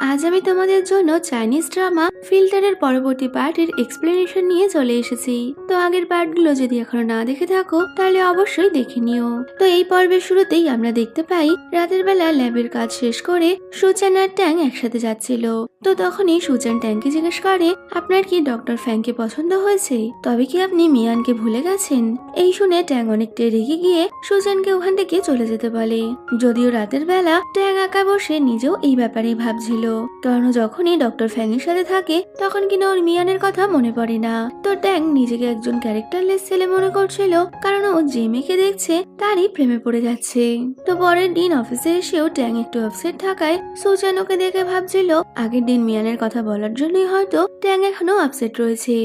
আজ আমি তোমাদের জন্য চাইনিজ ড্রামা ফিল্টারের পরবর্তী পার্টের এক্সপ্লেনেশন নিয়ে চলে এসেছি। তো আগের পার্টগুলো যদি এখনও না দেখে থাকো, তাহলে অবশ্যই দেখে নিও। তো এই পর্বের শুরুতেই আমরা দেখতে পাই, রাতের বেলা ল্যাবের কাজ শেষ করে সুচান আর ট্যাং একসাথে যাচ্ছিল। তো তখনই সুচান ট্যাংকে জিজ্ঞেস করে, আপনার কি ডক্টর ফ্যাংকে পছন্দ হয়েছে? তবে কি আপনি মিয়ানকে ভুলে গেছেন? এই শুনে ট্যাং অনেকটা রেগে গিয়ে সুজানকে ওখান থেকে চলে যেতে বলে। যদিও রাতের বেলা ট্যাং একা বসে নিজেও এই ব্যাপারেই ভাবছিল। কারণ যখনই ডক্টর ফ্যাং এর সাথে থাকে, তখন কিনা ওর মিয়ানের কথা মনে পড়ে না। তো ট্যাং নিজেকে একজন ক্যারেক্টারলেস ছেলে মনে করছিল, কারণ ও যে মেয়েকে দেখছে, তারই প্রেমে পড়ে যাচ্ছে। তো পরের দিন অফিসে এসেও ট্যাং একটু আপসেট থাকায় সুজান ওকে দেখে ভাবছিল, আগের দিন মিয়ানের কথা বলার জন্যই হয়তো ট্যাং এখনও আপসেট রয়েছে।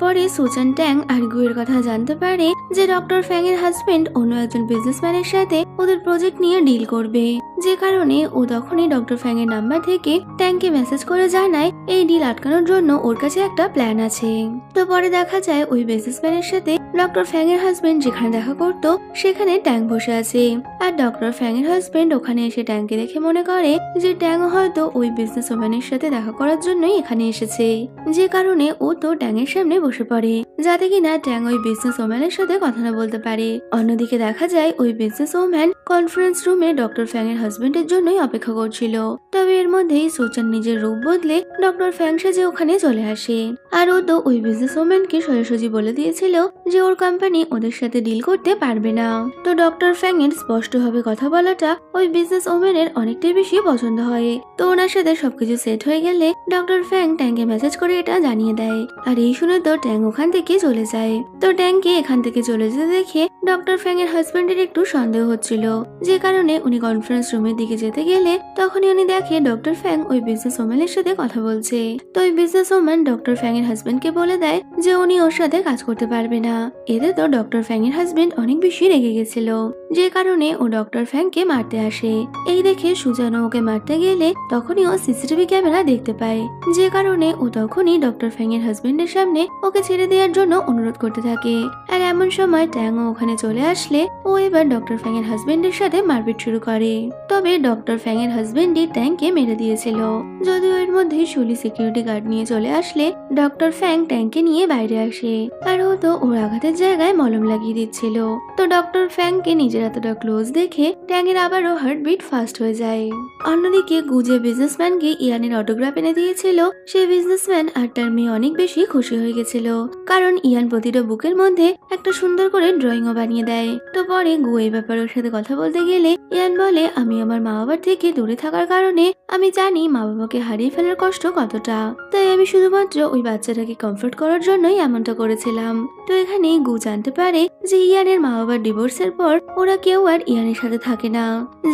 পরে সুচান ট্যাং আর গুয়ের কথা জানতে পারে যে ডক্টর ফ্যাং এর হাজবেন্ড অন্য একজন বিজনেসম্যানের সাথে ওদের প্রজেক্ট নিয়ে ডিল করবে। যে কারণে ও তখনই ডক্টর ফ্যাং এর নাম্বার থেকে ট্যাংকে মেসেজ করে জানায় এই ডিল আটকানোর জন্য ওর কাছে একটা প্ল্যান আছে। তো পরে দেখা যায় ওই বিজনেসম্যানের সাথে ডক্টর ফ্যাং এর হাজবেন্ড যেখানে দেখা করতো, সেখানে ট্যাঙ্ক বসে আছে। আর ডক্টর ফ্যাং এর হাজবেন্ড ওখানে এসে ট্যাংকে দেখে মনে করে যে ট্যাং হয়তো ওই বিজনেস ওম্যানের সাথে দেখা করার জন্যই এখানে এসেছে। যে কারণে ও তো ট্যাংয়ের সামনে বসে পড়ে। যাতে কিনা ট্যাং ওই বিজনেস ওম্যানের সাথে কথা না বলতে পারে। অন্যদিকে দেখা যায় ওই বিজনেস ওম্যান কনফারেন্স রুমে ডক্টর ফ্যাং এর হাজবেন্ডের জন্যই অপেক্ষা করছিল। তবে এর মধ্যেই সুচান নিজের রূপ বদলে ডক্টর ফ্যাং সাজে ওখানে চলে আসে। আর ও তো ওই বিজনেস ওম্যানকে সোজাসুজি বলে দিয়েছিল যে ওর কোম্পানি ওদের সাথে ডিল করতে পারবে না। তো ডক্টর ফ্যাং এর স্পষ্টভাবে কথা বলাটা ওই বিজনেস ওম্যানের অনেকটাই বেশি পছন্দ হয়। তো ওনার সাথে সবকিছু সেট হয়ে গেলে ডক্টর ফ্যাং ট্যাংকে মেসেজ করে এটা জানিয়ে দেয়। আর এই শুনে তো ট্যাং ওখান থেকে চলে যায়। তো ট্যাংকে এখান থেকে চলে যেতে দেখে ডক্টর ফ্যাং এর হাজবেন্ডের একটু সন্দেহ হচ্ছিল। যে কারণে উনি কনফারেন্স রুমের দিকে যেতে গেলে তখনই উনি দেখে ডক্টর ফ্যাং ওই বিজনেস ওম্যানের সাথে কথা বলছে। তো ওই বিজনেস ওম্যান ডক্টর ফ্যাং এর হাজবেন্ডকে বলে দেয় যে উনি ওর সাথে কাজ করতে পারবে না। এতে তো ডক্টর ফ্যাং এর হাজবেন্ড অনেক বেশি রেগে গেছিল। যে কারণে ও ডক্টর ফ্যাংকে মারতে আসে। এই দেখে সুজানো ওকে মারতে গেলে তখনই ও সিসিটিভি ক্যামেরা দেখতে পায়। যে কারণে ও তখনই ডক্টর ফ্যাং এর হাজবেন্ডের সামনে ওকে ছেড়ে দেওয়ার জন্য অনুরোধ করতে থাকে। আর এমন সময় ট্যাংও ওখানে চলে আসলে ও এবার ডক্টর ফ্যাং এর হাজবেন্ডের সাথে মারপিট শুরু করে। তবে ডক্টর ফ্যাং এর হাজবেন্ডই ট্যাংকে মেরে দিয়েছিল। যদিও এর মধ্যে শুলি সিকিউরিটি গার্ড নিয়ে চলে আসলে, ডক্টর ফ্যাং ট্যাংকে নিয়ে বাইরে আসে। আর ও তো ওর আঘাতের জায়গায় মলম লাগিয়ে দিচ্ছিল। তো ডক্টর ফ্যাংকে নিজের এতটা ক্লোজ দেখে ট্যাংয়ের আবারও হার্টবিট ফাস্ট হয়ে যায়। অন্যদিকে গুজে বিজনেসম্যানকে ইয়ানের অটোগ্রাফ এনে দিয়েছিল। সেই বিজনেসম্যান আর তার মেয়ে অনেক বেশি খুশি হয়ে গেছিল। কারণ ইয়ান প্রতিটা বুকের মধ্যে একটা সুন্দর করে ড্রয়িংও বানিয়ে দেয়। তো পরে গু এই ব্যাপারে ওর সাথে কথা বলতে গেলে ইয়ান বলে, আমি আমার মা বাবার থেকে দূরে থাকার কারণে আমি জানি মা বাবাকে হারিয়ে ফেলার কষ্ট কতটা। তাই আমি শুধুমাত্র ওই বাচ্চাটাকে কমফোর্ট করার জন্যই এমনটা করেছিলাম। তো এখানে গু জানতে পারে যে ইয়ানের মা বাবার ডিভোর্সের পর ওরা কেউ আর ইয়ানের সাথে থাকে না।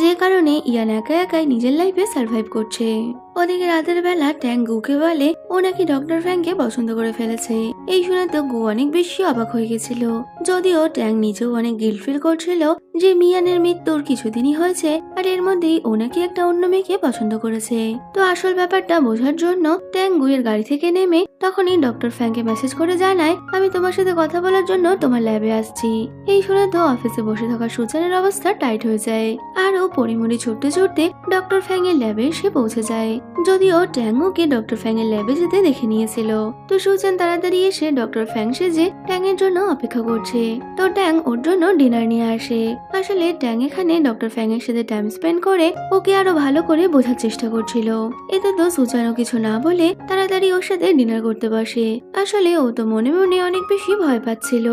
যে কারণে ইয়ান একা একাই নিজের লাইফে সার্ভাইভ করছে। ওদিকে রাতের বেলা ট্যাং গুকে বলে, ও নাকি ডক্টর ফ্যাংকে পছন্দ করে ফেলেছে। এই শুনে তো গু অনেক বেশি অবাক হয়ে গেছিল। যদিও ট্যাং নিজেও অনেক গিল্ট ফিল করছিল যে মিয়ানের মৃত্যুর কিছুদিনই হয়েছে, আর এর মধ্যেই ও নাকি একটা অন্য মেয়েকে পছন্দ করেছে। তো আসল ব্যাপারটা বোঝার জন্য ট্যাং গুয়ের গাড়ি থেকে নেমে তখনই ডক্টর ফ্যাংকে মেসেজ করে জানায়, আমি তোমার সাথে কথা বলার জন্য তোমার ল্যাবে আসছি। এই শুনে তো অফিসে বসে থাকা সুচানের অবস্থা টাইট হয়ে যায়। আর ও পরিমরি ছুটতে ছুটতে ডক্টর ফ্যাং এর ল্যাবে এসে পৌঁছে যায়। যদিও ট্যাং ওকে ডক্টর ফ্যাং এর ল্যাবে যেতে দেখে নিয়েছিল। তো সুচান তাড়াতাড়ি এসে ডক্টর ফ্যাং সেজে ট্যাং এর জন্য অপেক্ষা করছে। তো ট্যাং ওর জন্য ডিনার নিয়ে আসে। আসলে ট্যাং এখানে ডক্টর ফ্যাং এর সাথে টাইম স্পেন্ড করে ওকে আরও ভালো করে বোঝার চেষ্টা করছিল। এতে তো সুচানও কিছু না বলে তাড়াতাড়ি ওর সাথে ডিনার করতে বসে। আসলে ও তো মনে মনে অনেক বেশি ভয় পাচ্ছিল।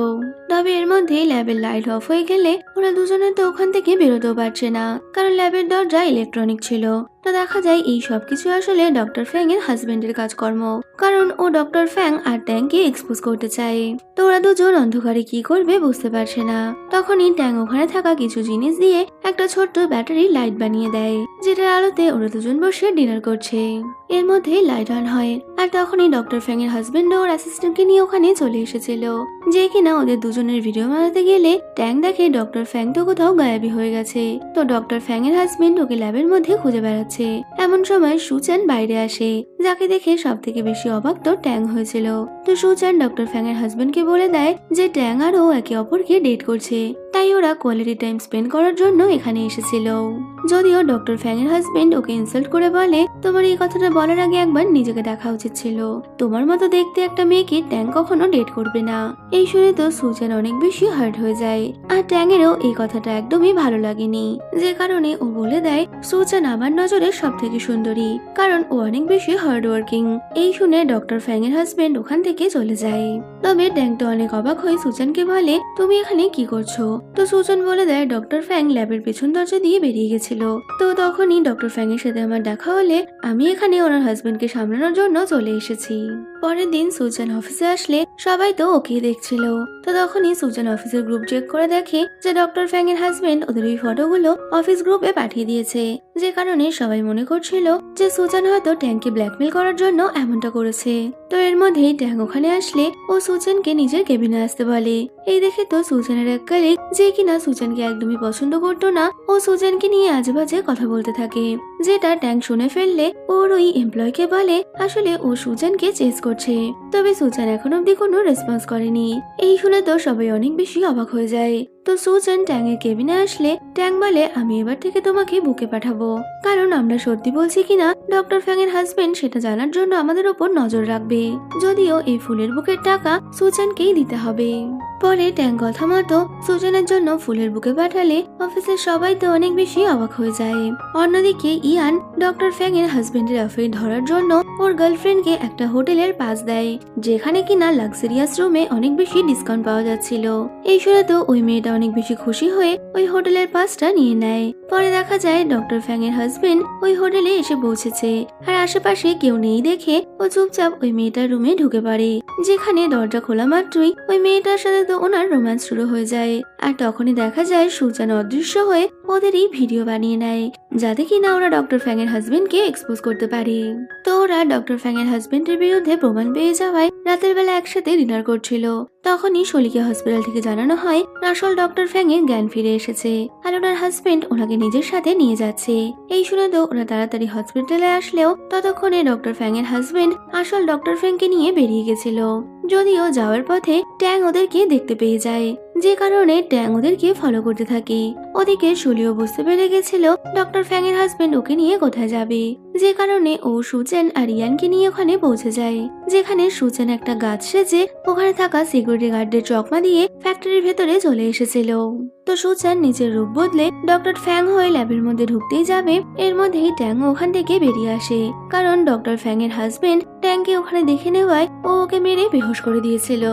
তবে এর মধ্যে ল্যাবের লাইট অফ হয়ে গেলে ওরা দুজনে তো ওখান থেকে বেরোতেও পারছে না। কারণ ল্যাবের দরজা ইলেকট্রনিক ছিল। তো দেখা যায় এই সবকিছু আসলে ডক্টর ফ্যাং এর হাজবেন্ডের কাজকর্ম। কারণ ও ডক্টর ফ্যাং আর ট্যাংকে এক্সপোজ করতে চায়। তো ওরা দুজন অন্ধকারে কি করবে বুঝতে পারছে না। তখনই ট্যাং ওখানে থাকা কিছু জিনিস দিয়ে একটা ছোট্ট ব্যাটারি লাইট বানিয়ে দেয়, যেটার আলোতে ওরা দুজন বসে ডিনার করছে। এর মধ্যে লাইট অন হয়, আর তখনই ডক্টর ফ্যাং এর হাজবেন্ড ওর অ্যাসিস্ট্যান্টকে নিয়ে ওখানে চলে এসেছিল। যে কিনা ওদের দুজনের ভিডিও বানাতে গেলে ট্যাং দেখে ডক্টর ফ্যাং তো কোথাও গায়েবী হয়ে গেছে। তো ডক্টর ফ্যাং এর হাজবেন্ড ওকে ল্যাবের মধ্যে খুঁজে বেড়াচ্ছে। এমন সময় সুচান বাইরে আসে, যাকে দেখে সব থেকে বেশি অবাক তো ট্যাং হয়েছিল। তো সুচান ডক্টর ফ্যাং এর হাজবেন্ডকে বলে দেয় যে ট্যাং আর ও একে অপরকে ডেট করছে। তাই ওরা কোয়ালিটি টাইম স্পেন্ড করার জন্য এখানে এসেছিল। যদিও ডক্টর ফ্যাং এর হাজবেন্ড ওকে ইনসাল্ট করে বলে, তোমার এই কথাটা বলার আগে একবার নিজেকে দেখা উচিত ছিল। তোমার মতো দেখতে একটা মেয়েকে ট্যাং কখনো ডেট করবে না। এই শুনে তো সুজান অনেক বেশি হার্ট হয়ে যায়। আর ট্যাংয়েরও এই কথাটা একদমই ভালো লাগেনি। যে কারণে ও বলে দেয় সুজান আমার নজরে সব থেকে সুন্দরী, কারণ ও অনেক বেশি হার্ড ওয়ার্কিং এই শুনে ডক্টর ফ্যাং এর হাজবেন্ড ওখান থেকে চলে যায়। তবে ট্যাং তো অনেক অবাক হয়ে সুজানকে বলে, তুমি এখানে কি করছ? তো সুজন বলে দেয়, ডক্টর ফ্যাং ল্যাবের পেছন দরজা দিয়ে বেরিয়ে গেছিল। তো তখনই ডক্টর ফ্যাং এর সাথে আমার দেখা হলে আমি এখানে ওনার হাজবেন্ডকে সামলানোর জন্য চলে এসেছি। পরের দিন সুজান অফিসে আসলে সবাই তো ওকে দেখছিল। তো তখনই সুজান অফিসের গ্রুপ চেক করে দেখে যে ডক্টর ফ্যাং এর হাজবেন্ড ওদের ওই ফটোগুলো অফিস গ্রুপে পাঠিয়ে দিয়েছে। যে কারণে সবাই মনে করছিল যে সুজান হয়তো ট্যাংকে ব্ল্যাকমেল করার জন্য এমনটা করেছে। তো এর মধ্যেই ট্যাঙ্ক ওখানে আসলে ও সুজানকে নিজের কেবিনে আসতে বলে। এই দেখে তো সুজানের এক কালিক যে কিনা সুজানকে একদমই পছন্দ করতো না, ও সুজানকে নিয়ে আজেবাজে কথা বলতে থাকে। যেটা ট্যাং শুনে ফেললে ওর ওই এমপ্লয়কে বলে, আসলে ও সুজানকে চেস করছে। তবে সুজান এখন অব্দি কোনো রেসপন্স করেনি। এই শুনে তো সবাই অনেক বেশি অবাক হয়ে যায়। তো সুজান ট্যাংয়ের কেবিনে আসলে, ট্যাং বলে, আমি এবার থেকে তোমাকে বুকে পাঠাবো। কারণ আমরা সত্যি বলছি কিনা ডক্টর ফ্যাং এর হাজবেন্ড সেটা জানার জন্য আমাদের ওপর নজর রাখবে। যদিও এই ফুলের বুকের টাকা সুজানকেই দিতে হবে। পরে ট্যাং কথা মতো সুজানের জন্য ফুলের বুকে পাঠালে অফিসের সবাই তো অনেক বেশি অবাক হয়ে যায়। অন্যদিকে ইয়ান ডক্টর ফ্যাং এর হাজবেন্ডের অ্যাফেয়ার ধরার জন্য ওর গার্লফ্রেন্ডকে একটা হোটেলের পাস দেয়, যেখানে কিনা লাক্সারিয়াস রুমে অনেক বেশি ডিসকাউন্ট পাওয়া যাচ্ছিল। এই শুনে তো ওই মেয়েটা অনেক বেশি খুশি হয়ে ওই হোটেলের পাসটা নিয়ে নেয়। পরে দেখা যায় ডক্টর ফ্যাং এর হাজবেন্ড ওই হোটেলে এসে পৌঁছেছে, আর আশেপাশে কেউ নেই দেখে ও চুপচাপ ওই মেয়েটার রুমে ঢুকে পড়ে, যেখানে দরজা খোলা মাত্রই ওই মেয়েটার সাথে তো ওনার রোম্যান্স শুরু হয়ে যায়। আর তখনই দেখা যায় সুজান অদৃশ্য হয়ে ওদেরই ভিডিও বানিয়ে নেয়, যাতে কিনা ওরা ডক্টর ফ্যাং এর হাজবেন্ডকে এক্সপোজ করতে পারে। তো ওরা ডক্টর ফ্যাং এর হাজবেন্ডের বিরুদ্ধে প্রমাণ পেয়ে যাওয়ায় রাতের বেলা একসাথে ডিনার করছিল। তখনই শলিকা হসপিটাল থেকে জানানো হয়, আসল ডক্টর ফ্যাং এর জ্ঞান ফিরে এসেছে আর ওনার হাজবেন্ড ওনাকে নিজের সাথে নিয়ে যাচ্ছে। এই শুনে তো ওরা তাড়াতাড়ি হসপিটালে আসলেও ততক্ষণে ডক্টর ফ্যাং এর হাজবেন্ড আসল ডক্টর ফ্যাংকে নিয়ে বেরিয়ে গেছিল। যদিও যাওয়ার পথে ট্যাং ওদেরকে দেখতে পেয়ে যায়। যে কারণে ট্যাং ওদেরকে ফলো করতে থাকে। ওদিকে শুলিও বুঝতে পেরে গেছিল ডক্টর ফ্যাং এর হাজবেন্ড ওকে নিয়ে কোথায় যাবে। যে কারণে ও সুচেন আর ইয়ানকে নিয়ে ওখানে পৌঁছে যায়। যেখানে সুচেন একটা গাছ সেজে ওখানে থাকা সিকিউরিটি গার্ডদের চকমা দিয়ে ফ্যাক্টরির ভেতরে চলে এসেছিল। তো সুচান নিজের রূপ বদলে ডক্টর ফ্যাং হয়ে ল্যাবের মধ্যে ঢুকতেই যাবে। এর মধ্যেই ট্যাং ওখান থেকে বেরিয়ে আসে। কারণ ডক্টর ফ্যাং এর হাজবেন্ড ট্যাংকে ওখানে দেখে নেওয়ায় ও ওকে মেরে বেহোশ করে দিয়েছিল।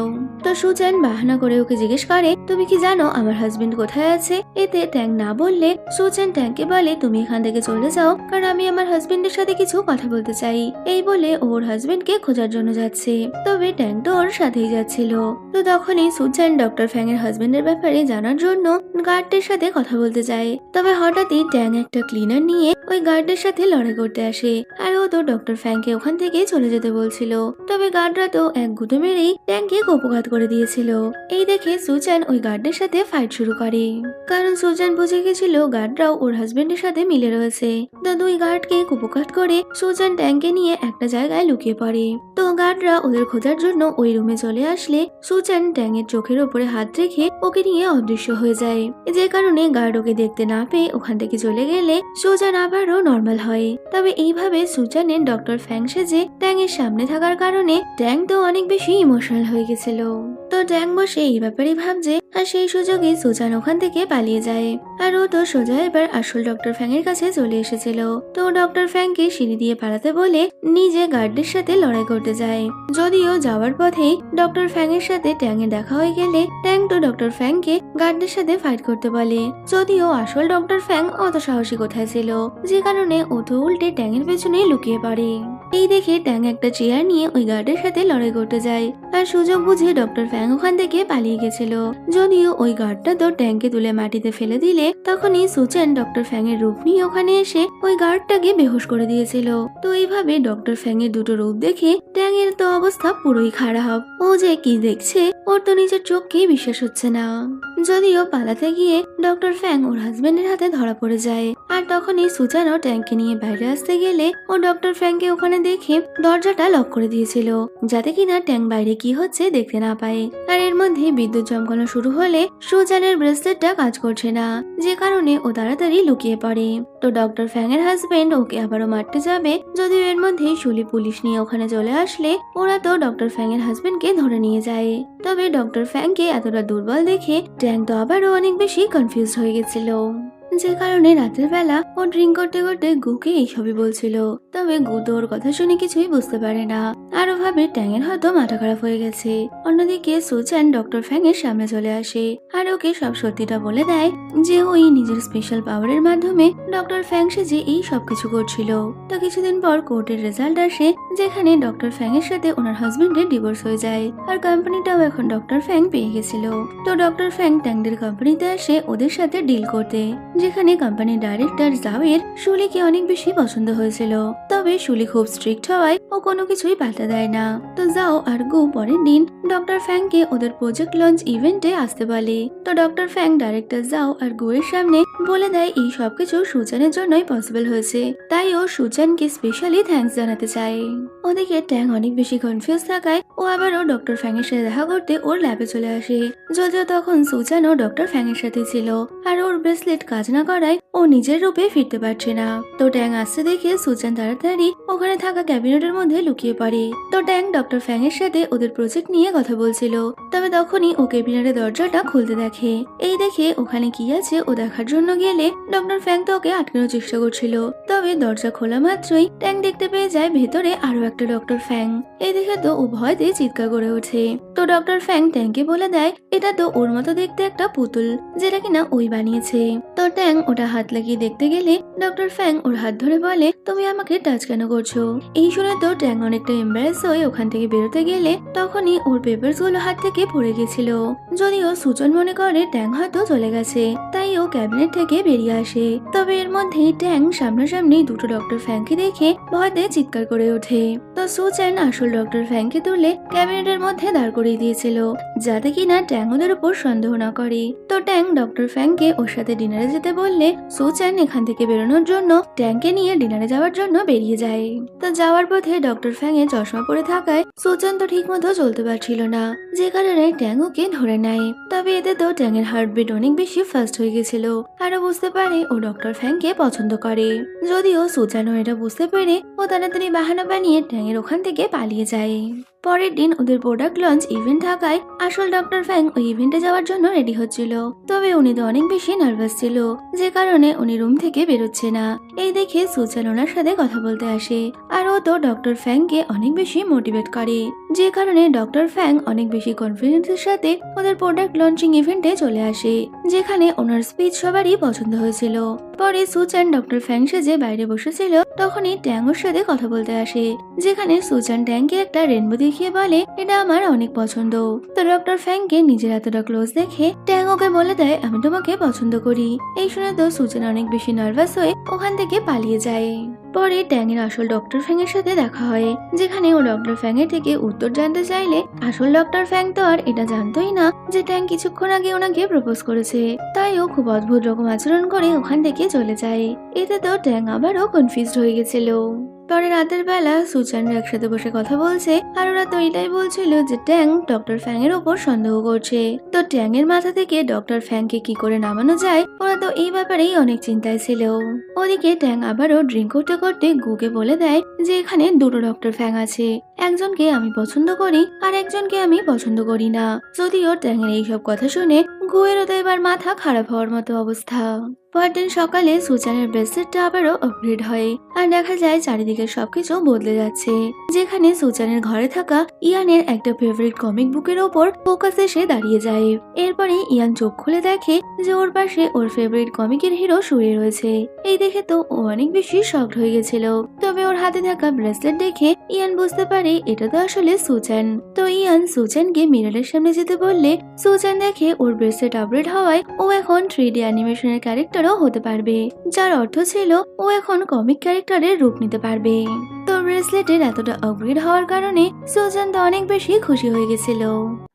তো সুচান বাহানা করে ওকে জিজ্ঞেস করে, তুমি কি জানো আমার হাজবেন্ড কোথায় আছে? এতে ট্যাং না বললে সুচান ট্যাংকে বলে, তুমি এখান থেকে চলে যাও, কারণ আমি আমার হাজবেন্ডের সাথে কিছু কথা বলতে চাই। এই বলে ওর হাজবেন্ডকে খোঁজার জন্য যাচ্ছে। তবে ট্যাং ওর সাথেই যাচ্ছিল। তো তখনই সুচান ডক্টর ফ্যাং এর হাজবেন্ডের ব্যাপারে জানার জন্য গার্ডদের সাথে কথা বলতে চায় তবে হঠাৎই ট্যাং একটা ক্লিনার নিয়ে ওই গার্ডদের সাথে লড়াই করতে আসে। আর ও তো ডক্টর ফ্যাংকে ওখান থেকে চলে যেতে বলছিল। তবে গার্ডরা তো এক গুঁতো মেরেই ট্যাংকে কোপঘাত করে দিয়েছিল। এই দেখে সুজান ওই গার্ডদের সাথে ফাইট শুরু করে। কারণ সুজান বুঝে গেছিল গার্ডরাও ওর হাজবেন্ডের সাথে মিলে রয়েছে। তো দুই গার্ডকে কুপকাট করে সুজান ট্যাংকে নিয়ে একটা জায়গায় লুকিয়ে পড়ে। তো গার্ডরা ওদের খোঁজার জন্য ওই রুমে চলে আসলে সুজান ট্যাংয়ের চোখের ওপরে হাত রেখে ওকে নিয়ে অদৃশ্য হয়ে যায়। যে কারণে গার্ড ওকে দেখতে না পেয়ে ওখান থেকে চলে গেলে সুজান আবারও নর্মাল হয়। তবে এইভাবে সুজানের ডক্টর ফ্যাং সেজে ট্যাং এর সামনে থাকার কারণে ট্যাং তো অনেক বেশি ইমোশনাল হয়ে গেছিল। তো ট্যাং বসে এই ব্যাপারে ভাবছে আর সেই সুযোগে সুজান ওখান থেকে পালিয়ে যায়। আর ও তো সোজা এবার আসল ডক্টর ফ্যাং এর কাছে চলে এসেছিল। তো ডক্টর ফ্যাংকে সিঁড়ি দিয়ে পালাতে বলে নিজে গার্ডদের সাথে লড়াই করতে যায়। যদিও যাওয়ার পথেই ডক্টর ফ্যাং এর সাথে ট্যাং এ দেখা হয়ে গেলে ট্যাং তো ডক্টর ফ্যাংকে গার্ডদের সাথে ফাইট করতে বলে। যদিও আসল ডক্টর ফ্যাং অত সাহসী কোথায় ছিল? যে কারণে ও তো উল্টে ট্যাং এর পেছনে লুকিয়ে পড়ে। এই দেখে ট্যাং একটা চেয়ার নিয়ে ওই গার্ডের সাথে লড়াই করতে যায়। আর সুযোগ বুঝে ডক্টর ফ্যাং ওখান থেকে পালিয়ে গেছিল। যদিও ওই গার্ডটা তো ট্যাংকে তুলে মাটিতে ফেলে দিলে, তখনই সুচেন ডক্টর ফ্যাং এর রূপ নিয়ে ওখানে এসে ওই গার্ডটাকে বেহুশ করে দিয়েছিল। তো এইভাবে ডক্টর ফ্যাং এর দুটো রূপ দেখে ট্যাং এর তো অবস্থা পুরোই খারাপ। ও যে কি দেখছে, ওর তো নিজের চোখকেই বিশ্বাস হচ্ছে না। যদিও পালাতে গিয়ে ডক্টর ফ্যাং ওর হাজবেন্ডের হাতে ধরা পড়ে যায়। আর তখনই সুজানও ট্যাঙ্কে নিয়ে বাইরে আসতে গেলে ও ডক্টর ফ্যাংকে ওখানে দেখে দরজাটা লক করে দিয়েছিল, যাতে কিনা ট্যাঙ্ক বাইরে কি হচ্ছে দেখতে না পায়। আর এর মধ্যে বিদ্যুৎ চমকানো শুরু হলে সুজানের ব্রেসলেটটা কাজ করছে না, যে কারণে ও তাড়াতাড়ি লুকিয়ে পড়ে। তো ডক্টর ফ্যাং এর হাজবেন্ড ওকে আবারও মারতে যাবে, যদিও এর মধ্যে শুলি পুলিশ নিয়ে ওখানে চলে আসলে ওরা তো ডক্টর ফ্যাং এর হাজবেন্ডকে ধরে নিয়ে যায়। তবে ডক্টর ফ্যাংকে এতটা দুর্বল দেখে ট্যাং তো আবারও অনেক বেশি কনফিউজ হয়ে গেছিল। যে কারণে রাতের বেলা ও ড্রিঙ্ক করতে করতে গুকে এইসবই বলছিল। তবে গু তো ওর কথা শুনে কিছুই বুঝতে পারে না। আরও ভাবে ট্যাংয়ের হয়তো মাথা খারাপ হয়ে গেছে। অন্যদিকে সুচান ডক্টর ফ্যাং এর সামনে চলে আসে আর ওকে সব সত্যিটা বলে দেয় যে ওই নিজের স্পেশাল পাওয়ারের মাধ্যমে ডক্টর ফ্যাং সেজে এই সবকিছু করছিল। তো কিছুদিন পর কোর্টের রেজাল্ট আসে যেখানে ডক্টর ফ্যাং এর সাথে ওনার হাজবেন্ডের ডিভোর্স হয়ে যায় আর কোম্পানিটাও এখন ডক্টর ফ্যাং পেয়ে গেছিল। তো ডক্টর ফ্যাং ট্যাংদের কোম্পানিতে আসে ওদের সাথে ডিল করতে, যেখানে কোম্পানির ডাইরেক্টর জাওয়ের শুলিকে অনেক বেশি পছন্দ হয়েছিল। তবে শুলি খুব স্ট্রিক্ট হওয়ায় ও কোনো কিছুই পাল্টা দেয় না। তো যাও আর গু পরের দিন ডক্টর ফ্যাংকে ওদের প্রজেক্ট লঞ্চ ইভেন্টে আসতে বলে। তো ডক্টর ফ্যাং ডাইরেক্টর যাও আর গুয়ের সামনে বলে দেয় এই সবকিছু সুচানের জন্যই পসিবল হয়েছে। তাই ও সুচানকে স্পেশালি থ্যাঙ্কস জানাতে চায়। ওদিকে ট্যাং অনেক বেশি কনফিউজ থাকায় ও আবারও ডক্টর ফ্যাং এর সাথে দেখা করতে ওর ল্যাবে চলে আসে। যদিও তখন সুচানও ডক্টর ফ্যাং এর সাথে ছিল। আর ওর ব্রেসলেট কাজ না করায় ও নিজের রূপে ফিরতে পারছে না। তো ট্যাং আসতে দেখে সুচান তাড়াতাড়ি ওখানে থাকা ক্যাবিনেটের মধ্যে লুকিয়ে পড়ে। তো ট্যাং ডক্টর ফ্যাং এর সাথে ওদের প্রজেক্ট নিয়ে কথা বলছিল। তবে তখনই ও ক্যাবিনেটের দরজাটা খুলতে দেখে। এই দেখে ওখানে কি আছে ও দেখার জন্য গেলে ডক্টর ফ্যাং তো ওকে আটকানোর চেষ্টা করছিল। তবে দরজা খোলা মাত্রই ট্যাং দেখতে পেয়ে যায় ভেতরে আরও একটা ডক্টর ফ্যাং। এই দেখে তো ও ভয়তে চিৎকার করে ওঠে। তো ডক্টর ফ্যাং ট্যাংকে বলে দেয়, এটা তো ওর মতো দেখতে একটা পুতুল, যেটা কিনা ওই বানিয়েছে। তো ট্যাং ওটা হাত লাগিয়ে দেখতে গেলে ডক্টর ফ্যাং ওর হাত ধরে বলে, তুমি আমাকে টাচ কেন করছ? এই শুনে তো ট্যাং অনেকটা এম্বারেস হয়ে ওখান থেকে বেরোতে গেলে তখনই ওর পেপারসগুলো হাত থেকে পড়ে গেছিল। যদিও সুচন মনে করে ট্যাং হয়তো চলে গেছে, তাই ও ক্যাবিনেট থেকে বেরিয়ে আসে। তবে এর মধ্যেই ট্যাং সামনাসামনি দুটো ডক্টর ফ্যাংকে দেখে ভয়তে চিৎকার করে ওঠে। তো সুচেন আসল ডক্টর ফ্যাংকে তুলে ক্যাবিনেটের মধ্যে দাঁড় করিয়ে দিয়েছিল, যাতে কিনা ট্যাং ওদের উপর সন্দেহ না করে। তো ট্যাং ডক্টর ফ্যাংকে ওর সাথে ডিনারে যেতে বললে সুচেন এখান থেকে বেরোনোর জন্য ট্যাংকে নিয়ে ডিনারে যাওয়ার জন্য বেরিয়ে যায়। তো যাওয়ার পথে ডক্টর ফ্যাং এ চশমা পরে থাকায় সুচেন তো ঠিক মতো চলতে পারছিল না। যে কারণে ট্যাং ওকে ধরে নেয়। তবে এতে তো ট্যাং ট্যাংয়ের হার্টবিট অনেক বেশি ফাস্ট হয়ে গেছিল। আরও বুঝতে পারে ও ডক্টর ফ্যাংকে পছন্দ করে। যদিও সুচানো এটা বুঝতে পেরে ও তাড়াতাড়ি বাহানা বানিয়ে ট্যাংয়ের ওখান থেকে পালিয়ে যায়। পরের দিন ওদের প্রোডাক্ট লঞ্চ ইভেন্ট থাকায় আসল ডক্টর ফ্যাং ওই ইভেন্টে যাওয়ার জন্য রেডি হচ্ছিল। তবে উনি তো অনেক বেশি নার্ভাস ছিল। যে কারণে উনি রুম থেকে বেরোচ্ছে না। এই দেখে সুচান ওনার সাথে কথা বলতে আসে। আর ও তো ডক্টর ফ্যাংকে অনেক বেশি মোটিভেট করে। যে কারণে ডক্টর ফ্যাং অনেক বেশি কনফিডেন্সের সাথে ওদের প্রোডাক্ট লঞ্চিং ইভেন্টে চলে আসে, যেখানে ওনার স্পিচ সবারই পছন্দ হয়েছিল। পরে সুচান ডক্টর ফ্যাং সেজে বাইরে বসেছিল, তখনই ট্যাং ওর সাথে কথা বলতে আসে, যেখানে সুচান ট্যাংকে একটা রেনবো দেখিয়ে বলে, এটা আমার অনেক পছন্দ। তো ডক্টর ফ্যাংকে নিজের এতটা ক্লোজ দেখে ট্যাং ওকে বলে দেয়, আমি তোমাকে পছন্দ করি। এই শুনে তো সুচান অনেক বেশি নার্ভাস হয়ে ওখান থেকে পালিয়ে যায়। পরে ট্যাংয়ের আসল ডক্টর ফ্যাং এর সাথে দেখা হয়, যেখানে ও ডক্টর ফ্যাং এর থেকে জানতে চাইলে আসল ডক্টর ফ্যাং তো আর এটা জানতোই না যে ট্যাং কিছুক্ষণ আগে ওনাকে প্রপোজ করেছে। তাই ও খুব অদ্ভুত রকম আচরণ করে ওখান থেকে চলে যায়। এতে তো ট্যাং আবারও কনফিউজড হয়ে গেছিল। পরে রাতের বেলা সুচানরা একসাথে বসে কথা বলছে আর ওরা তো এটাই বলছিল যে ট্যাং ডক্টর ফ্যাং এর ওপর সন্দেহ করছে। তো ট্যাং এর মাথা থেকে ডক্টর ফ্যাং কে কি করে নামানো যায়, ওরা তো এই ব্যাপারেই অনেক চিন্তায় ছিল। ওদিকে ট্যাং আবারও ড্রিঙ্ক করতে করতে গুকে বলে দেয় যে এখানে দুটো ডক্টর ফ্যাং আছে, একজনকে আমি পছন্দ করি আর একজনকে আমি পছন্দ করি না। যদিও ট্যাং এর এইসব কথা শুনে গুয়েরও তো এবার মাথা খারাপ হওয়ার মতো অবস্থা। পরদিন সকালে সুচানের ব্রেসলেটটা আবারও আপগ্রেড হয় আর দেখা যায় চারিদিকে সবকিছু বদলে যাচ্ছে। যেখানে সুচানের ঘরে থাকা ইয়ানের একটা ফেভারিট কমিক বুকের ওপর ফোকাস এসে দাঁড়িয়ে যায়। এরপরে ইয়ান চোখ খুলে দেখে যে ওর পাশে ওর ফেভারিট কমিকের হিরো শুয়ে রয়েছে। এই দেখে তো ও অনেক বেশি শকড হয়ে গেছিল। তবে ওর হাতে থাকা ব্রেসলেট দেখে ইয়ান বুঝতে পারে এটা তো আসলে সুচান তো ইয়ান সুচানকে মিররের সামনে যেতে বললে সুচান দেখে ওর ব্রেসলেট আপগ্রেড হওয়ায় ও এখন থ্রি ডি অ্যানিমেশনের ক্যারেক্টারও হতে পারবে, যার অর্থ ছিল ও এখন কমিক ক্যারেক্টারের রূপ নিতে পারবে। তো তো ব্রেসলেটের এতটা আপগ্রেড হওয়ার কারণে সুজান তো অনেক বেশি খুশি হয়ে গেছিল।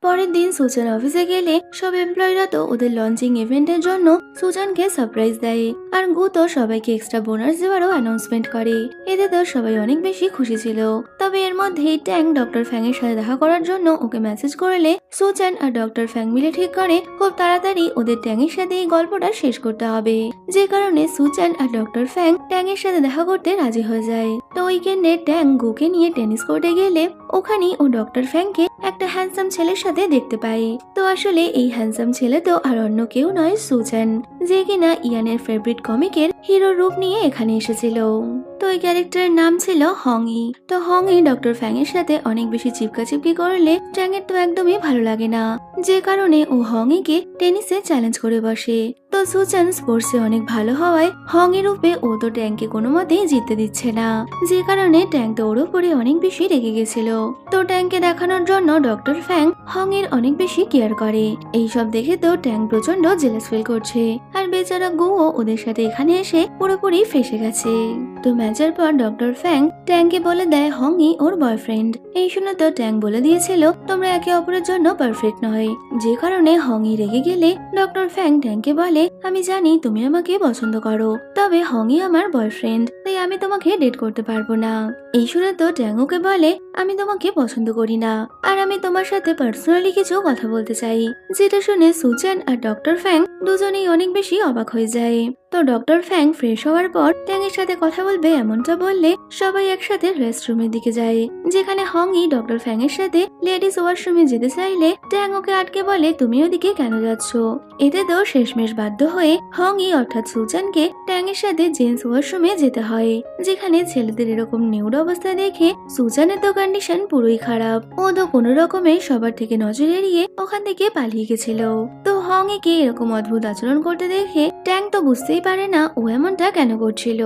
পরের দিন সুজান অফিসে গেলে সব এমপ্লয়িরা তো ওদের লঞ্চিং ইভেন্টের জন্য সুজানকে সারপ্রাইজ দেয়। আর গু তো সবাইকে এক্সট্রা বোনাস দেওয়ারও অ্যানাউন্সমেন্ট করে। এতে তো সবাই অনেক বেশি খুশি ছিল। তবে এর মধ্যেই ট্যাং ডক্টর ফ্যাং এর সাথে দেখা করার জন্য ওকে মেসেজ করলে সুজান আর ডক্টর ফ্যাং মিলে ঠিক করে খুব তাড়াতাড়ি ওদের ট্যাং এর সাথে এই গল্পটা শেষ করতে হবে। যে কারণে সুজান আর ডক্টর ফ্যাং ট্যাং এর সাথে দেখা করতে রাজি হয়ে যায়। তো উইকেন্ডে ট্যাং গুকে নিয়ে টেনিস কোর্টে গেলে ওখানেই ও ডক্টর ফ্যাংকে একটা হ্যান্ডসাম ছেলের সাথে দেখতে পাই। তো আসলে এই হ্যান্ডসাম ছেলে তো আর অন্য কেউ নয়, সুজান, যে কিনা ইয়ানের ফেভারিট কমিকের হিরো রূপ নিয়ে এখানে এসেছিল। তো এই ক্যারেক্টারের নাম ছিল হংই। তো হংই ডক্টর ফ্যাং এর সাথে অনেক বেশি চিপকাচিপকি করলে ট্যাংয়ের তো একদমই ভালো লাগে না। যে কারণে ও হংইকে টেনিসে চ্যালেঞ্জ করে বসে। তো সুচান স্পোর্টসে অনেক ভালো হওয়ায় হংয়ের রূপে ও তো ট্যাংকে কোনো মতেই জিততে দিচ্ছে না। যে কারণে ট্যাং তো ওর উপরে অনেক বেশি রেগে গেছিল। তো ট্যাংকে দেখানোর জন্য ডক্টর ফ্যাং হং এর অনেক বেশি কেয়ার করে। এইসব দেখে তো ট্যাং প্রচণ্ড জেলাস ফিল করছে। আর বেচারা গুও ওদের সাথে এখানে এসে পুরোপুরি ফেসে গেছে। তো ম্যাচের পর ডক্টর ফ্যাং ট্যাংকে বলে দেয় হংই ওর বয়ফ্রেন্ড। এই শুনে তো ট্যাং বলে দিয়েছিল, তোমরা একে অপরের জন্য পারফেক্ট নয়। যে কারণে হংই রেগে গেলে ডক্টর ফ্যাং ট্যাংকে বলে, আমি জানি তুমি আমাকে পছন্দ করো, তবে হংই আমার বয়ফ্রেন্ড, তাই আমি তোমাকে ডেট করতে পারব না। এই শুনে তো ট্যাং ওকে বলে, আমি তোমাকে পছন্দ করি না, আর আমি তোমার সাথে পার্সোনালি কিছু কথা বলতে চাই। যেটা শুনে সুচান আর ডক্টর ফ্যাং দুজনেই অনেক বেশি অবাক হয়ে যায়। তো ডক্টর ফ্যাং ফ্রেশ হওয়ার পর ট্যাংয়ের সাথে কথা বলবে এমনটা বললে সবাই একসাথে রেস্টরুমের দিকে যায়। যেখানে হংই ডক্টর ফ্যাং এর সাথে লেডিস ওয়াশরুমে যেতে চাইলে ট্যাং ওকে আটকে বলে, তুমি ওদিকে কেন যাচ্ছ? এতে তো শেষমেশ বাধ্য হয়ে হংই অর্থাৎ সুচানকে ট্যাং এর সাথে জেন্টস ওয়াশরুমে যেতে হয়, যেখানে ছেলেদের এরকম নিউড অবস্থা দেখে সুজানের তো কন্ডিশন পুরোই খারাপ। ও তো কোনো রকমে সবার থেকে নজর এড়িয়ে ওখান থেকে পালিয়ে গেছিল। তো হংইকে এরকম অদ্ভুত আচরণ করতে দেখে ট্যাং তো বুঝতেই পারে না ও এমনটা কেন করছিল।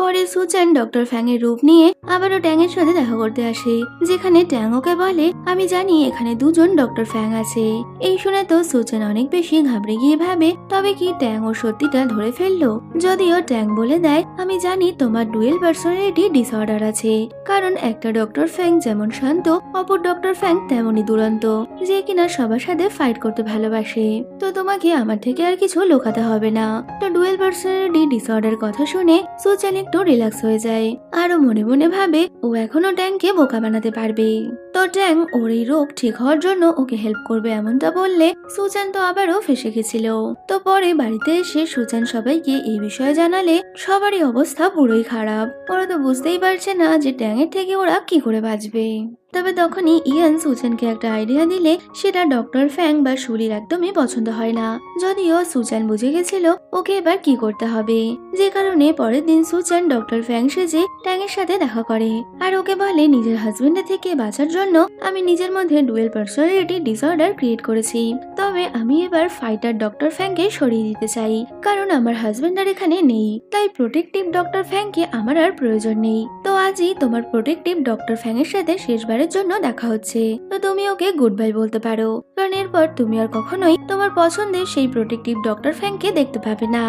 পরে সুচান ডক্টর ফ্যাং এর রূপ নিয়ে আবারও ট্যাং এর সাথে দেখা করতে আসে, যেখানে ট্যাং ওকে বলে, আমি জানি এখানে দুজন ডক্টর ফ্যাং আছে। এই শুনে তো সুচান অনেক বেশি ঘাবড়ে গিয়ে ভাবে, তবে কি ট্যাং ও সত্যিটা ধরে ফেলল? যদিও ট্যাং বলে দেয়, আমি জানি তোমার ডুয়েল পার্সোনালিটি ডিসঅর্ডার আছে, কারণ একটা ডক্টর ফ্যাং যেমন শান্ত, অপর ডক্টর ফ্যাং তেমনই দুরন্ত, যে কিনা সবার সাথে ফাইট করতে ভালোবাসে। তোমাকে আমার থেকে আর কিছু লুকাতে হবে না। তো ডুয়েল পার্সোনালিটি ডিসঅর্ডার কথা শুনে সুচান একটু রিল্যাক্স হয়ে যায়। আরও মনে মনে ভাবে, ও এখনও ট্যাংকে বোকা বানাতে পারবে তো ট্যাং ওর এই রোগ ঠিক হওয়ার জন্য ওকে হেল্প করবে এমনটা বললে সুচান তো আবারও ফেসে গেছিল। তো পরে বাড়িতে এসে সুচান সবাইকে এই বিষয়ে জানালে সবারই অবস্থা পুরোই খারাপ। ওরা তো বুঝতেই পারছে না যে ট্যাংয়ের থেকে ওরা কি করে বাঁচবে। তবে তখনই ইয়ান সুচানকে একটা আইডিয়া দিলে সেটা ডক্টর ফ্যাং বা সুরির একদমই পছন্দ হয় না। যদিও সুচান বুঝে গেছিল ওকে এবার কি করতে হবে। যে কারণে পরের দিন সুচান ডক্টর ফ্যাং সেজে ট্যাংয়ের সাথে দেখা করে। আর ওকে বলে নিজের হাজবেন্ডের থেকে বাঁচার জন্য আমি নিজের মধ্যে ডুয়েল পার্সোনালিটি ডিসঅর্ডার ক্রিয়েট করেছি। তবে আমি এবার ফাইটার ডক্টর ফ্যাংকে সরিয়ে দিতে চাই, কারণ আমার হাজবেন্ড আর এখানে নেই, তাই প্রোটেক্টিভ ডক্টর ফ্যাংকে আমার আর প্রয়োজন নেই। তো আজই তোমার প্রোটেক্টিভ ডক্টর ফ্যাং এর সাথে শেষবারের জন্য দেখা হচ্ছে। তো তুমি ওকে গুড বাই বলতে পারো, কারণ এরপর তুমি আর কখনোই তোমার পছন্দের সেই প্রোটেক্টিভ ডক্টর ফ্যাংকে দেখতে পাবে না।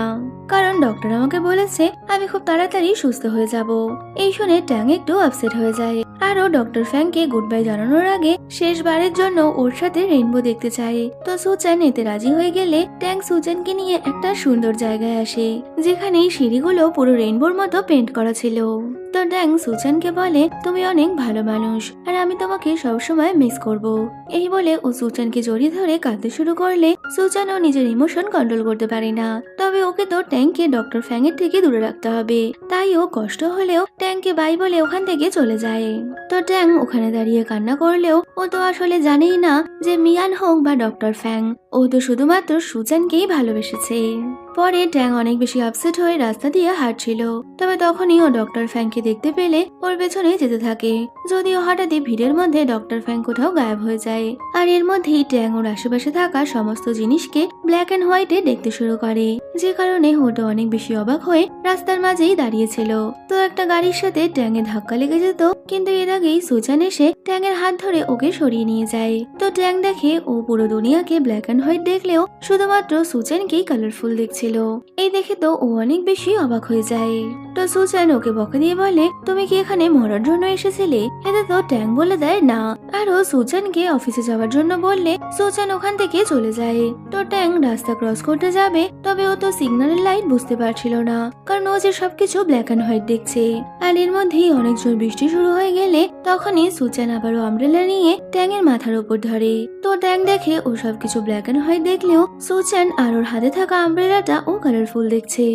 কারণ ডক্টর আমাকে বলেছে, আমি খুব তাড়াতাড়ি সুস্থ হয়ে যাব। এই শুনে ট্যাং একটু আপসেট হয়ে যায়। আরও ডক্টর ফ্যাংকে গুড বাই জানানোর আগে শেষবারের জন্য ওর সাথে রেইনবো দেখতে চায় তো সুচান এতে রাজি হয়ে গেলে ট্যাং সুচানকে নিয়ে একটা সুন্দর জায়গায় আসে যেখানে সিঁড়িগুলো পুরো রেইনবোর মতো পেন্ট করা ছিল। তো ট্যাং সুচানকে বলে, তুমি অনেক ভালো মানুষ, আর আমি তোমাকে সবসময় মিস করব। এই বলে ও সুচানকে জড়িয়ে ধরে কাঁদতে শুরু করলে সুচান ও নিজের ইমোশন কন্ট্রোল করতে পারে না। তবে ওকে তো ট্যাংকে ডক্টর ফ্যাংয়ের থেকে দূরে রাখতে হবে। তাই ও কষ্ট হলেও ট্যাংকে বাই বলে ওখান থেকে চলে যায়। তো ট্যাং ওখানে দাঁড়িয়ে কান্না করলেও ও তো আসলে জানেই না যে মিয়ান হোক বা ডক্টর ফ্যাং ও তো শুধুমাত্র সুজানকেই ভালোবেসেছে। পরে ট্যাং অনেক বেশি আপসেট হয়ে রাস্তা দিয়ে হাঁটছিল। তবে তখনই ও ডক্টর ফ্যাংকে দেখতে পেলে ওর পেছনে যেতে থাকে। যদিও হঠাৎই ভিড়ের মধ্যে ডক্টর ফ্যাং কোথাও গায়েব হয়ে যায়। আর এর মধ্যেই ট্যাং ওর আশেপাশে থাকা সমস্ত জিনিসকে ব্ল্যাক অ্যান্ড হোয়াইটে দেখতে শুরু করে। যে কারণে ওটা অনেক বেশি অবাক হয়ে রাস্তার মাঝেই দাঁড়িয়েছিল তো একটা গাড়ির সাথে ট্যাঙে ধাক্কা লেগে যেত, কিন্তু এর আগেই সুজান এসে ট্যাং এর হাত ধরে ওকে সরিয়ে নিয়ে যায়। তো ট্যাং দেখে ও পুরো দুনিয়াকে ব্ল্যাক অ্যান্ড হোয়াইট দেখলেও শুধুমাত্র সুচেনকেই কালারফুল দেখছিল। এই দেখে তো ও অনেক বেশি অবাক হয়ে যায়। তো সুচেন ওকে বকে দিয়ে বলে, তুমি কি এখানে মরার জন্য এসেছিলে? এতে তো ট্যাং বলে দেয় না। আর ও সুচেনকে অফিসে যাওয়ার জন্য বললে সুচেন ওখান থেকে চলে যায়। তো ট্যাং রাস্তা ক্রস করতে যাবে, তবে ও তো সিগন্যালের লাইট বুঝতে পারছিল না। কারণ ও যে সবকিছু ব্ল্যাক অ্যান্ড হোয়াইট দেখছে। আর এর মধ্যেই অনেক জোর বৃষ্টি শুরু হয়ে গেলে, তখনই সুচেন আবারও আমব্রেলা নিয়ে ট্যাং এর মাথার উপর ধরে। তো ট্যাং দেখে ও সবকিছু ব্ল্যাক অ্যান্ড হোয়াইট দেখলেও সুচেন আর ওর হাতে থাকা আমব্রেলাটা ও কালারফুল দেখছে।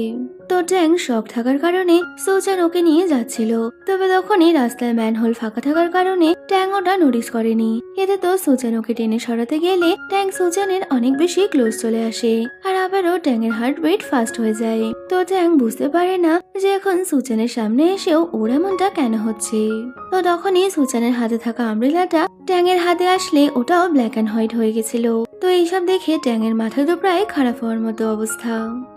তো ট্যাং শখ থাকার কারণে সুচান ওকে নিয়ে যাচ্ছিল। তবে তখনই রাস্তায় ম্যানহোল ফাঁকা থাকার কারণে ট্যাং ওটা নোটিস করেনি। এতে তো সুচান ওকে টেনে সরাতে গেলে ট্যাং সুচানের অনেক বেশি ক্লোজ চলে আসে আর আবারও ট্যাংয়ের হার্ট রেট ফাস্ট হয়ে যায়। তো ট্যাং বুঝতে পারে না যে এখন সুচানের সামনে এসেও ওর এমনটা কেন হচ্ছে। তো তখনই সুচানের হাতে থাকা আমব্রেলাটা ট্যাংয়ের হাতে আসলে ওটাও ব্ল্যাক অ্যান্ড হোয়াইট হয়ে গেছিল। তো এইসব দেখে ট্যাংয়ের মাথা তো প্রায় খারাপ হওয়ার মতো অবস্থা।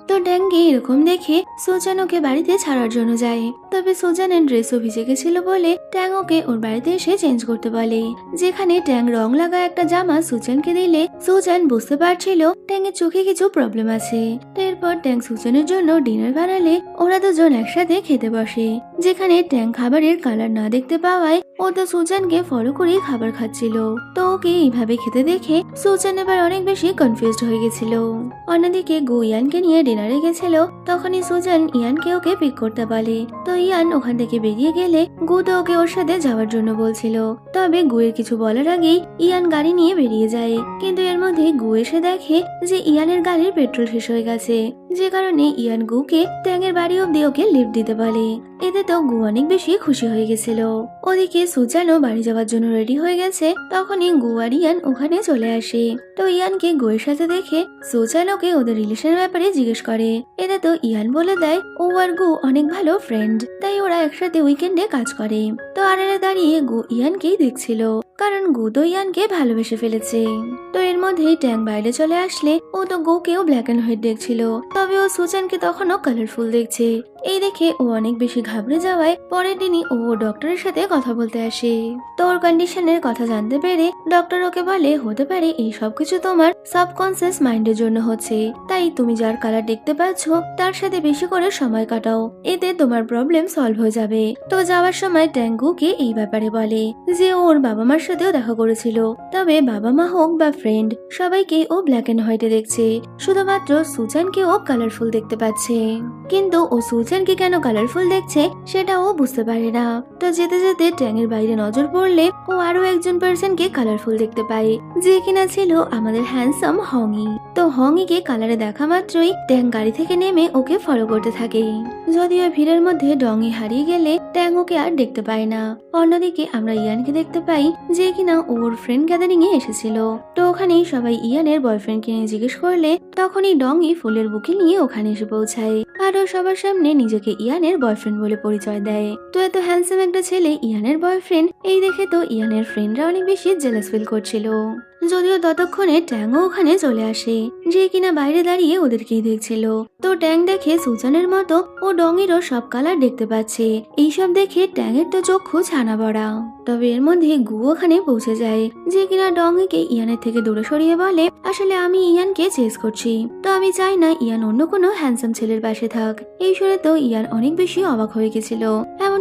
তো ট্যাংকে এরকম দেখে সুজান ওকে বাড়িতে ছাড়ার জন্য যায়। তবে সুজানের ড্রেসও ভিজে গেছিল বলে ট্যাং ওকে ওর বাড়িতে এসে চেঞ্জ করতে বলে। যেখানে ট্যাং রং লাগা একটা জামা সুজানকে দিলে সুজান বুঝতে পারছিল ট্যাংয়ের চোখে কিছু প্রবলেম আছে। এরপর ট্যাং সুজানের জন্য ডিনার বানালে ওরা দুজন একসাথে খেতে বসে। যেখানে ট্যাং খাবারের কালার না দেখতে পাওয়ায় ও তো সুজানকে ফলো করে খাবার খাচ্ছিল। তো ওকে এইভাবে খেতে দেখে সুজান এবার অনেক বেশি কনফিউজড হয়ে গেছিল। অন্যদিকে গো ইয়ানকে নিয়ে ডিনারে গেছিল, তখনই সুজান ইয়ানকে ওকে পিক করতে বলে তো ইয়ান ওখান থেকে বেরিয়ে গেলে গু তো ওকে ওর সাথে যাওয়ার জন্য বলছিল। তবে গুয়ের কিছু বলার আগেই ইয়ান গাড়ি নিয়ে বেরিয়ে যায়। কিন্তু এর মধ্যে গু এসে দেখে যে ইয়ানের গাড়ির পেট্রোল শেষ হয়ে গেছে। যে কারণে ইয়ান গুকে ট্যাঙের বাড়ি অব্দি ওকে লিফট দিতে বলে। এতে তো গু অনেক বেশি খুশি হয়ে গেছিল। ওদিকে সুজানও বাড়ি যাওয়ার জন্য রেডি হয়ে গেছে, তখনই গু আর ইয়ান ওখানে চলে আসে। তো ইয়ানকে গুয়ের সাথে দেখে সুজান ওকে ওদের রিলেশনের ব্যাপারে জিজ্ঞেস করে। এতে তো ইয়ান বলে দেয়, ও আর গু অনেক ভালো ফ্রেন্ড তাই ওরা একসাথে উইকেন্ডে কাজ করে। তো আড়ালে দাঁড়িয়ে গু ইয়ানকেই দেখছিল, কারণ গু তো ইয়ানকে ভালোবেসে ফেলেছে। তো এর মধ্যেই ট্যাং বাইরে চলে আসলে ও তো গুকেও ব্ল্যাক অ্যান্ড হোয়াইট দেখছিল। তবে ও সুজানকে তখনও কালারফুল দেখছে। এই দেখে ও অনেক বেশি ঘাবড়ে যাওয়ায় পরের দিনই ও ডক্টরের সাথে কথা বলতে আসে। তো ওর কন্ডিশনের কথা জানতে পেরে ডক্টর ওকে বলে, হতে পারে এই সবকিছু তোমার সাবকনসিয়াস মাইন্ডের জন্য হচ্ছে। তাই তুমি যার কালার দেখতে পাচ্ছ, তার সাথে বেশি করে সময় কাটাও। এতে তোমার প্রবলেম সলভ হয়ে যাবে। তো যাওয়ার সময় ট্যাঙ্গুকে এই ব্যাপারে বলে যে ওর বাবা মার সাথেও দেখা করেছিল। তবে বাবা মা হোক বা ফ্রেন্ড সবাইকে ও ব্ল্যাক এন্ড হোয়াইটে দেখছে। শুধুমাত্র সুজানকে ও কালারফুল দেখতে পাচ্ছে। কিন্তু ও সুলচানকে কেন কালারফুল দেখছে, সেটা ও বুঝতে পারে না। তো যেতে যেতে ট্যাঙের বাইরে নজর পড়লে ও আরও একজন পার্সনকে কালারফুল দেখতে পায়, যে কিনা ছিল আমাদের হ্যান্ডসাম হংই। তো হংইকে কালারে দেখা মাত্রই ট্যাং গাড়ি থেকে নেমে ওকে ফলো করতে থাকে। যদিও ভিড়ের মধ্যে ডংই হারিয়ে গেলে ট্যাং ওকে আর দেখতে পায় না। অন্যদিকে আমরা ইয়ানকে দেখতে পাই যে কিনা ওর ফ্রেন্ড গ্যাদারিং এ এসেছিল। তো ওখানেই সবাই ইয়ানের বয়ফ্রেন্ডকে নিয়ে জিজ্ঞেস করলে তখনই ডংই ফুলের বুকে নিয়ে ওখানে এসে পৌঁছায়। আর ও সবার সামনে নিজেকে ইয়ানের বয়ফ্রেন্ড বলে পরিচয় দেয়। তো এত হ্যান্ডসাম একটা ছেলে ইয়ানের বয়ফ্রেন্ড এই দেখে তো ইয়ানের ফ্রেন্ডরা অনেক বেশি জেলাস ফিল করছিল। যদিও ততক্ষণে ট্যাংও ওখানে চলে আসে, যে কিনা বাইরে দাঁড়িয়ে ওদেরকেই দেখছিল। তো ট্যাং দেখে সুজানের মতো ও ডঙেরও সব কালার দেখতে পাচ্ছে। এইসব দেখে ট্যাংয়ের তো চক্ষু ছানা বড়া তবে এর মধ্যে গু ওখানে পৌঁছে যায়, যে কিনা ডঙ্গিকে ইয়ানের থেকে দূরে সরিয়ে বলে, আসলে আমি ইয়ানকে চেস করছি। তো আমি চাই না ইয়ান অন্য কোনো হ্যান্ডসাম ছেলের পাশে থাক। এই শুনে তো ইয়ান অনেক বেশি অবাক হয়ে গেছিল।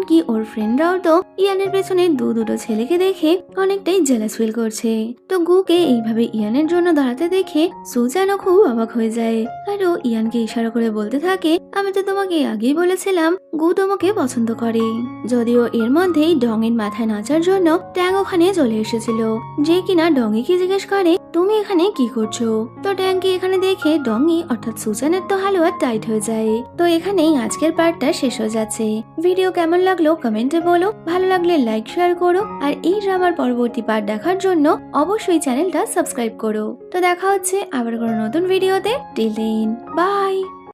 এমনকি ওর ফ্রেন্ডরাও তো ইয়ানের পেছনে দু দুটো ছেলেকে দেখে অনেকটাই জেলাস ফিল করছে। তো গুকে এইভাবে ইয়ানের জন্য দাঁড়াতে দেখে সুজানও খুব অবাক হয়ে যায়। আর ও ইয়ানকে ইশারা করে বলতে থাকে, আমি তো তোমাকে আগেই বলেছিলাম, গু তোমাকে পছন্দ করে। যদিও এর মধ্যেই ডঙের মাথায় নাচার জন্য ট্যাং ওখানে চলে এসেছিল। যে কিনা ডঙ্গিকে জিজ্ঞেস করে, তুমি এখানে কি করছ? তো ট্যাংকে এখানে দেখে ডঙ্গি অর্থাৎ সুজানের তো হালুয়া টাইট হয়ে যায়। তো এখানেই আজকের পার্টটা শেষ হয়ে যাচ্ছে। ভিডিও কেমন লাগল কমেন্টে বলো। ভালো লাগলে লাইক শেয়ার করো। আর এই ড্রামার পরবর্তী পার্ট দেখার জন্য অবশ্যই চ্যানেলটা সাবস্ক্রাইব করো। তো দেখা হচ্ছে আবার কোনো নতুন ভিডিওতে টিল বাই